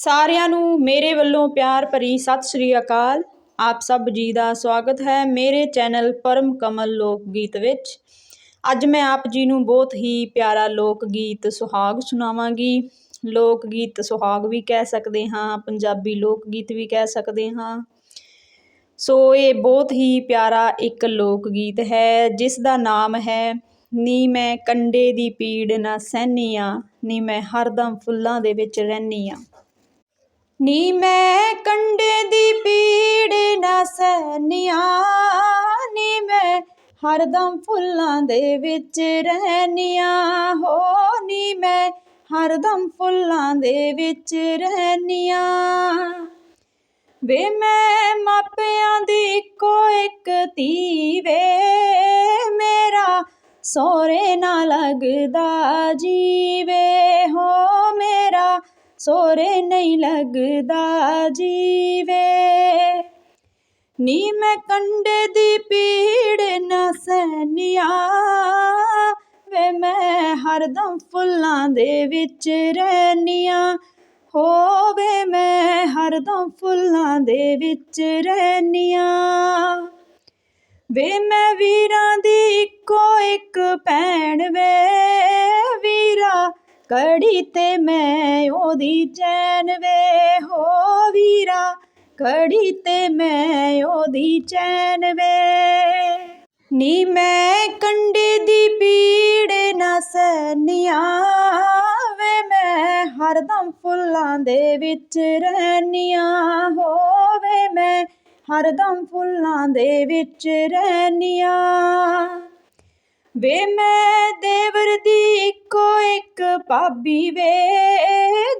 ਸਾਰਿਆਂ ਨੂੰ ਮੇਰੇ ਵੱਲੋਂ ਪਿਆਰ ਭਰੀ ਸਤਿ ਸ੍ਰੀ ਅਕਾਲ। ਆਪ ਸਭ ਜੀ ਦਾ ਸਵਾਗਤ ਹੈ ਮੇਰੇ ਚੈਨਲ ਪਰਮ ਕਮਲ ਲੋਕ ਗੀਤ ਵਿੱਚ। ਅੱਜ ਮੈਂ ਆਪ ਜੀ ਨੂੰ ਬਹੁਤ ਹੀ ਪਿਆਰਾ ਲੋਕ ਗੀਤ ਸੁਹਾਗ ਸੁਣਾਵਾਂਗੀ। ਲੋਕ ਗੀਤ ਸੁਹਾਗ ਵੀ ਕਹਿ ਸਕਦੇ ਹਾਂ, ਪੰਜਾਬੀ ਲੋਕ ਗੀਤ ਵੀ ਕਹਿ ਸਕਦੇ ਹਾਂ। ਸੋ ਇਹ ਬਹੁਤ ਹੀ ਪਿਆਰਾ ਇੱਕ ਲੋਕ ਗੀਤ ਹੈ, ਜਿਸ ਦਾ ਨਾਮ ਹੈ, ਨੀ ਮੈਂ ਕੰਡੇ ਦੀ ਪੀੜ ਨਾ ਸਹਿਨੀ ਆ, ਨੀ ਮੈਂ ਹਰਦਮ ਫੁੱਲਾਂ ਦੇ ਵਿੱਚ ਰਹਿਨੀ ਆ। ਨੀ ਮੈਂ ਕੰਡੇ ਦੀ ਪੀੜ ਨਾ ਸਹਿਨੀਆਂ, ਨੀ ਮੈਂ ਹਰਦਮ ਫੁੱਲਾਂ ਦੇ ਵਿੱਚ ਰਹਿਨੀਆਂ, ਹੋ ਨੀ ਮੈਂ ਹਰਦਮ ਫੁੱਲਾਂ ਦੇ ਵਿੱਚ ਰਹਿਨੀਆਂ। ਵੇ ਮੈਂ ਮਾਪਿਆਂ ਦੀ ਇੱਕੋ ਇੱਕ ਧੀ ਵੇ, ਮੇਰਾ ਸੋਰੇ ਨਾ ਲੱਗਦਾ ਜੀਵੇ, ਹੋ ਮੇਰਾ ਸੋਰੇ ਨਹੀਂ ਲੱਗਦਾ ਜੀਵੇ। ਨੀ ਮੈਂ ਕੰਡੇ ਦੀ ਪੀੜ ਨਾ ਸਹਿਨੀਆਂ। ਵੇ ਮੈਂ ਹਰਦਮ ਫੁੱਲਾਂ ਦੇ ਵਿੱਚ ਰਹਿਨੀਆਂ। ਹੋਵੇ ਮੈਂ ਹਰਦਮ ਫੁੱਲਾਂ ਦੇ ਵਿੱਚ ਰਹਿਨੀਆਂ। ਵੇ ਮੈਂ ਵੀਰਾਂ ਦੀ ਇੱਕੋ ਇੱਕ ਭੈਣ ਵੇ। ਵੀਰਾ ਕੜੀ ਤੇ ਮੈਂ ਉਹਦੀ ਚੈਨ ਵੇ ਹੋ ਵੀਰਾ, ਕੜੀ ਤੇ ਮੈਂ ਉਹਦੀ ਚੈਨ ਵੇ। ਨੀ ਮੈਂ ਕੰਡੇ ਦੀ ਪੀੜ ਨਾ ਸਹਿਨੀਆਂ ਵੇ, ਮੈਂ ਹਰਦਮ ਫੁੱਲਾਂ ਦੇ ਵਿੱਚ ਰਹਿਨੀਆਂ ਹੋਵੇ, ਮੈਂ ਹਰਦਮ ਫੁੱਲਾਂ ਦੇ ਵਿੱਚ ਰਹਿਨੀਆਂ। ਵੇ ਮੈਂ ਦੇਵਰ ਭਾਬੀ ਵੇ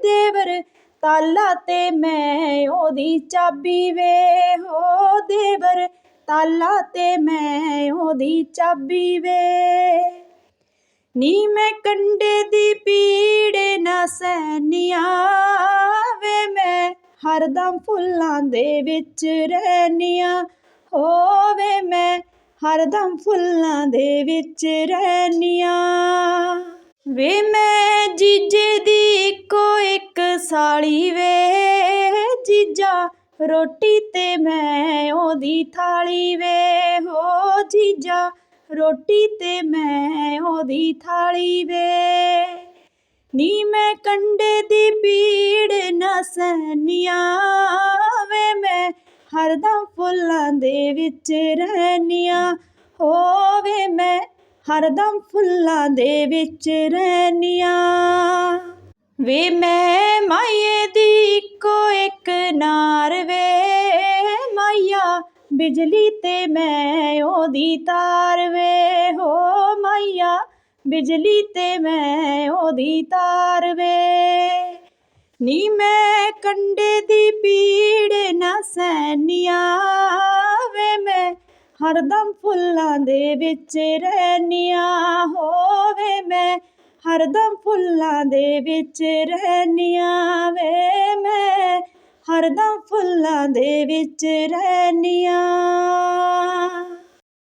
ਦੇਵਰ, ਤਾਲਾ ਤੇ ਮੈਂ ਉਹਦੀ ਚਾਬੀ ਵੇ, ਹੋ ਦੇਵਰ, ਤਾਲਾ ਤੇ ਮੈਂ ਉਹਦੀ ਚਾਬੀ ਵੇ। ਨੀ ਮੈਂ ਕੰਡੇ ਦੀ ਪੀੜ ਨਾ ਸਹਿਨੀਆਂ ਵੇ, ਮੈਂ ਹਰਦਮ ਫੁੱਲਾਂ ਦੇ ਵਿੱਚ ਰਹਿਨੀਆਂ। ਹੋਵੇ ਮੈਂ ਹਰਦਮ ਫੁੱਲਾਂ ਦੇ ਵਿੱਚ ਰਹਿਨੀਆਂ। ਵੇ ਮੈਂ ਜੀਜੇ ਦੀ ਇੱਕੋ ਇੱਕ ਸਾਲੀ ਵੇ। ਜੀਜਾ ਰੋਟੀ ਤੇ ਮੈਂ ਉਹਦੀ ਥਾਲੀ ਵੇ। ਹੋ ਜੀਜਾ ਰੋਟੀ ਤੇ ਮੈਂ ਉਹਦੀ ਥਾਲੀ ਵੇ। ਨੀ ਮੈਂ ਕੰਡੇ ਦੀ ਪੀੜ ਨਾ ਸਹਿਨੀਆਂ ਵੇ। ਮੈਂ ਹਰਦਮ ਫੁੱਲਾਂ ਦੇ ਵਿੱਚ ਰਹਿਨੀਆਂ। ਹੋਵੇ ਮੈਂ ਹਰਦਮ ਫੁੱਲਾਂ ਦੇ ਵਿੱਚ ਰਹਿਨੀਆਂ। ਵੇ ਮੈਂ ਮਾਈਏ ਦੀ ਇੱਕੋ ਇੱਕ ਨਾਰ ਵੇ। ਮਾਈਆ, ਬਿਜਲੀ ਤੇ ਮੈਂ ਉਹਦੀ ਤਾਰ ਵੇ। ਹੋ ਮਾਈਆ, ਬਿਜਲੀ ਤੇ ਮੈਂ ਉਹਦੀ ਤਾਰ ਵੇ। ਨੀ ਮੈਂ ਕੰਡੇ ਦੀ ਪੀੜ ਨਾ ਸਹਿਨੀਆਂ। ਹਰਦਮ ਫੁੱਲਾਂ ਦੇ ਵਿੱਚ ਰਹਿਨੀਆਂ ਹੋਵੇ ਮੈਂ, ਹਰਦਮ ਫੁੱਲਾਂ ਦੇ ਵਿੱਚ ਰਹਿਨੀਆਂ ਵੇ ਮੈਂ, ਹਰਦਮ ਫੁੱਲਾਂ ਦੇ ਵਿੱਚ ਰਹਿਨੀਆਂ